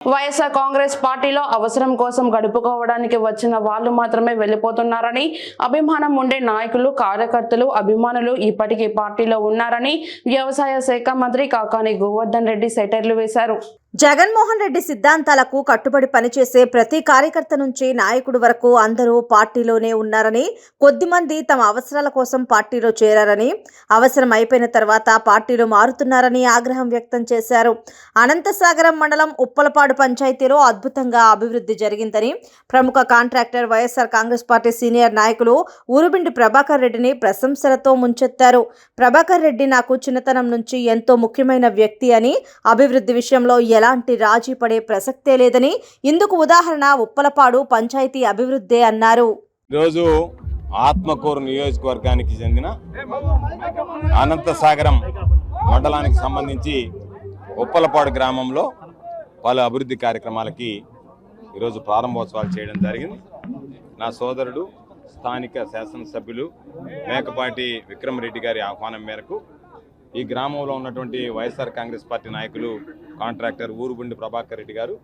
వైఎస్ఆర్ కాంగ్రెస్ పార్టీలో అవసరం కోసం గడుపుకోవడానికి వచ్చిన వాళ్ళు మాత్రమే వెళ్ళిపోతున్నారని అభిమానం ఉండే నాయకులు కార్యకర్తలు అభిమానులు ఇప్పటికీ పార్టీలో ఉన్నారని వ్యవసాయ శాఖ మంత్రి కాకాని గోవర్ధన్ రెడ్డి సెటర్లు వేశారు. జగన్మోహన్ రెడ్డి సిద్ధాంతాలకు కట్టుబడి పనిచేసే ప్రతి కార్యకర్త నుంచి నాయకుడు వరకు అందరూ పార్టీలోనే ఉన్నారని కొద్దిమంది తమ అవసరాల కోసం పార్టీలో చేరారని అవసరం అయిపోయిన తర్వాత పార్టీలో మారుతున్నారని ఆగ్రహం వ్యక్తం చేశారు. అనంతసాగరం మండలం ఉప్పలపాడు పంచాయతీలో అద్భుతంగా అభివృద్ధి జరిగిందని ప్రముఖ contractor YSR Congress party senior నాయకులు ఊరుబిండి ప్రభాకర్ రెడ్డిని ప్రశంసలతో ముంచెత్తారు. ప్రభాకర్ రెడ్డి నాకు చిన్నతనం నుంచి ఎంతో ముఖ్యమైన వ్యక్తి అని అభివృద్ధి విషయంలో ఎలాంటి రాజీ పడే ప్రసక్తే లేదని ఇందుకు ఉదాహరణ ఉప్పలపాడు పంచాయతీ అభివృద్ధే అన్నారు. ఈరోజు ఆత్మకూరు నియోజకవర్గానికి చెందిన అనంతసాగరం మండలానికి సంబంధించి ఉప్పలపాడు గ్రామంలో పలు అభివృద్ధి కార్యక్రమాలకి ఈరోజు ప్రారంభోత్సవాలు చేయడం జరిగింది. నా సోదరుడు స్థానిక శాసనసభ్యులు మేకపాటి విక్రమరెడ్డి గారి ఆహ్వానం మేరకు ఈ గ్రామంలో ఉన్నటువంటి వైఎస్ఆర్ కాంగ్రెస్ పార్టీ నాయకులు కాంట్రాక్టర్ ఊరుగుండి ప్రభాకర్ రెడ్డి గారు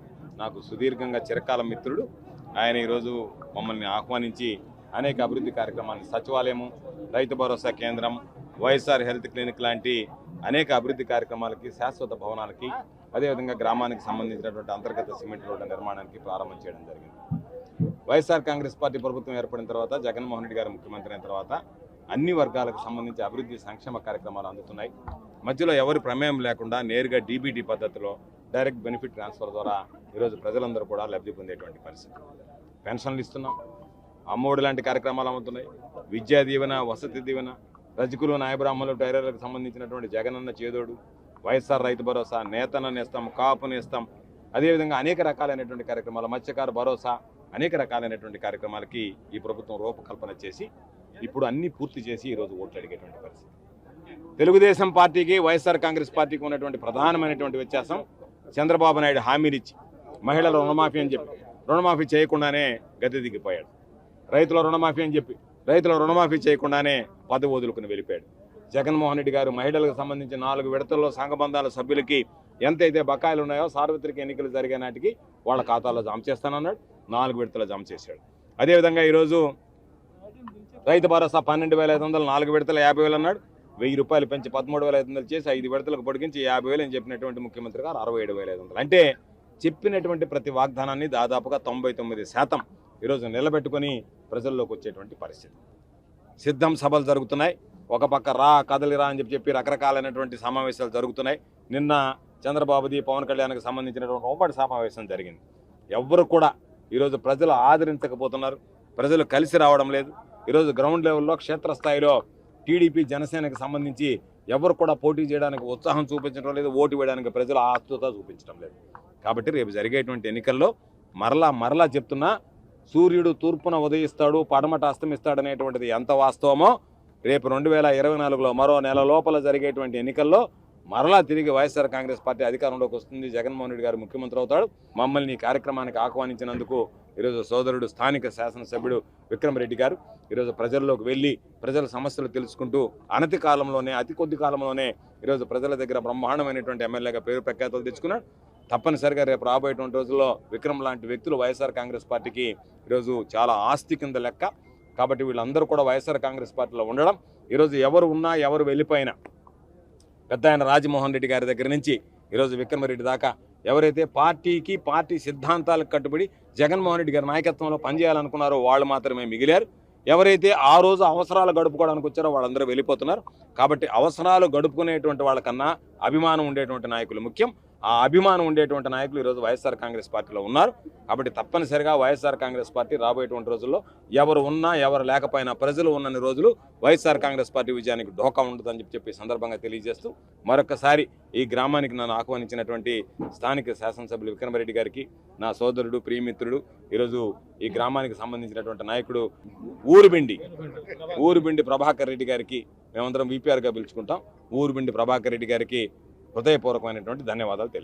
నాకు సుదీర్ఘంగా చిరకాల మిత్రుడు. ఆయన ఈరోజు మమ్మల్ని ఆహ్వానించి అనేక అభివృద్ధి కార్యక్రమాలు సచివాలయము రైతు భరోసా కేంద్రం వైఎస్ఆర్ హెల్త్ క్లినిక్ లాంటి అనేక అభివృద్ధి కార్యక్రమాలకి శాశ్వత భవనాలకి అదేవిధంగా గ్రామానికి సంబంధించినటువంటి అంతర్గత సిమెంట్ రోడ్ల నిర్మాణానికి ప్రారంభం చేయడం జరిగింది. వైఎస్ఆర్ కాంగ్రెస్ పార్టీ ప్రభుత్వం ఏర్పడిన తర్వాత జగన్మోహన్ రెడ్డి గారు ముఖ్యమంత్రి అయిన తర్వాత అన్ని వర్గాలకు సంబంధించి అభివృద్ధి సంక్షేమ కార్యక్రమాలు అందుతున్నాయి. మధ్యలో ఎవరి ప్రమేయం లేకుండా నేరుగా డీబీటీ పద్ధతిలో డైరెక్ట్ బెనిఫిట్ ట్రాన్స్ఫర్ ద్వారా ఈరోజు ప్రజలందరూ కూడా లబ్ధి పొందేటువంటి పరిస్థితి. పెన్షన్లు ఇస్తున్నాం. అమ్మఒడి లాంటి కార్యక్రమాలు అమ్ముతున్నాయి. విద్యా దీవెన వసతి దీవెన రజకులు నాయబ్రాహ్మణులు టైలర్లకు సంబంధించినటువంటి జగనన్న చేదోడు వైఎస్ఆర్ రైతు భరోసా నేతన నేస్తాం. అదేవిధంగా అనేక రకాలైనటువంటి కార్యక్రమాలు మత్స్యకార భరోసా అనేక రకాలైనటువంటి కార్యక్రమాలకి ఈ ప్రభుత్వం రూపకల్పన చేసి ఇప్పుడు అన్ని పూర్తి చేసి ఈరోజు ఓట్లు అడిగేటువంటి పరిస్థితి. తెలుగుదేశం పార్టీకి వైఎస్ఆర్ కాంగ్రెస్ పార్టీకి ఉన్నటువంటి ప్రధానమైనటువంటి వ్యత్యాసం చంద్రబాబు నాయుడు హామీనిచ్చి మహిళల రుణమాఫీ అని చెప్పి. రుణమాఫీ చేయకుండానే గద్దె దిగిపోయాడు. రైతుల రుణమాఫీ అని చెప్పి. రైతుల రుణమాఫీ చేయకుండానే పదవి వదులుకుని వెళ్ళిపోయాడు. జగన్మోహన్ రెడ్డి గారు మహిళలకు సంబంధించి నాలుగు విడతల్లో సంఘబంధాల సభ్యులకి ఎంతైతే బకాయిలు ఉన్నాయో సార్వత్రిక ఎన్నికలు జరిగే నాటికి వాళ్ళ ఖాతాలో జమ చేస్తానన్నాడు. నాలుగు విడతలు జమ చేశాడు. అదేవిధంగా ఈరోజు రైతు భరోసా పన్నెండు వేల ఐదు వందలు నాలుగు విడతలు యాభై వేలు అన్నాడు వెయ్యి రూపాయలు పెంచి పదమూడు వేల ఐదు వందలు చేసి ఐదు విడతలకు పొడిగించి యాభై వేలు అని చెప్పినటువంటి ముఖ్యమంత్రి గారు అరవై ఏడు వేల ఐదు వందలు. అంటే చెప్పినటువంటి ప్రతి వాగ్దానాన్ని దాదాపుగా తొంభై తొమ్మిది శాతం ఈరోజు నిలబెట్టుకొని ప్రజల్లోకి వచ్చేటువంటి పరిస్థితి. సిద్ధం సభలు జరుగుతున్నాయి. ఒక పక్క రా కదలిరా అని చెప్పి చెప్పి రకరకాలైనటువంటి సమావేశాలు జరుగుతున్నాయి. నిన్న చంద్రబాబుది పవన్ కళ్యాణ్కి సంబంధించినటువంటి ఉమ్మడి సమావేశం జరిగింది. ఎవ్వరు కూడా ఈరోజు ప్రజలు ఆదరించకపోతున్నారు. ప్రజలు కలిసి రావడం లేదు. ఈరోజు గ్రౌండ్ లెవెల్లో క్షేత్రస్థాయిలో టీడీపీ జనసేనకు సంబంధించి ఎవరు కూడా పోటీ చేయడానికి ఉత్సాహం చూపించడం లేదు ఓటు వేయడానికి ప్రజలు ఆస్తుత చూపించడం లేదు. కాబట్టి రేపు జరిగేటువంటి ఎన్నికల్లో మరలా మరలా చెప్తున్నా సూర్యుడు తూర్పున ఉదయిస్తాడు పడమట అస్తమిస్తాడు అనేటువంటిది ఎంత వాస్తవమో రేపు రెండు వేల ఇరవై నాలుగులో మరో నెల లోపల జరిగేటువంటి ఎన్నికల్లో మరలా తిరిగి వైఎస్ఆర్ కాంగ్రెస్ పార్టీ అధికారంలోకి వస్తుంది. జగన్మోహన్ రెడ్డి గారు ముఖ్యమంత్రి అవుతాడు. మమ్మల్ని ఈ కార్యక్రమానికి ఆహ్వానించినందుకు ఈరోజు సోదరుడు స్థానిక శాసనసభ్యుడు విక్రమరెడ్డి గారు ఈరోజు ప్రజల్లోకి వెళ్ళి ప్రజల సమస్యలు తెలుసుకుంటూ అనతి కాలంలోనే అతి కొద్ది కాలంలోనే ఈరోజు ప్రజల దగ్గర బ్రహ్మాండమైనటువంటి ఎమ్మెల్యేగా పేరు ప్రఖ్యాతలు తెచ్చుకున్నాడు తప్పనిసరిగా రేపు రాబోయేటువంటి రోజుల్లో విక్రమ్ లాంటి వ్యక్తులు వైఎస్ఆర్ కాంగ్రెస్ పార్టీకి ఈరోజు చాలా ఆస్తి కింద లెక్క. కాబట్టి వీళ్ళందరూ కూడా వైఎస్ఆర్ కాంగ్రెస్ పార్టీలో ఉండడం. ఈరోజు ఎవరు ఉన్నా ఎవరు వెళ్ళిపోయినా పెద్ద ఆయన రాజమోహన్ రెడ్డి గారి దగ్గర నుంచి ఈరోజు విక్రమరెడ్డి దాకా ఎవరైతే పార్టీకి పార్టీ సిద్ధాంతాలకు కట్టుబడి జగన్మోహన్ రెడ్డి గారి నాయకత్వంలో పనిచేయాలనుకున్నారో వాళ్ళు మాత్రమే మిగిలారు. ఎవరైతే ఆ రోజు అవసరాలు గడుపుకోవడానికి వచ్చారో వాళ్ళందరూ వెళ్ళిపోతున్నారు. కాబట్టి అవసరాలు గడుపుకునేటువంటి వాళ్ళకన్నా అభిమానం ఉండేటువంటి నాయకులు ముఖ్యం. ఆ అభిమానం ఉండేటువంటి నాయకులు ఈరోజు వైఎస్ఆర్ కాంగ్రెస్ పార్టీలో ఉన్నారు. కాబట్టి తప్పనిసరిగా వైఎస్ఆర్ కాంగ్రెస్ పార్టీ రాబోయేటువంటి రోజుల్లో ఎవరు ఉన్నా ఎవరు లేకపోయినా ప్రజలు ఉన్నన్ని రోజులు వైఎస్ఆర్ కాంగ్రెస్ పార్టీ విజయానికి ఢోకా ఉండదని చెప్పి చెప్పి సందర్భంగా తెలియజేస్తూ మరొకసారి ఈ గ్రామానికి నన్ను ఆహ్వానించినటువంటి స్థానిక శాసనసభ్యులు విక్రమరెడ్డి గారికి నా సోదరుడు ప్రియమిత్రుడు ఈరోజు ఈ గ్రామానికి సంబంధించినటువంటి నాయకుడు ఊరుబిండి ఊరుబిండి ప్రభాకర్ రెడ్డి గారికి మేమందరం వీపీఆర్గా పిలుచుకుంటాం. ఊరుబిండి ప్రభాకర్ రెడ్డి గారికి హృదయపూర్వకమైనటువంటి ధన్యవాదాలు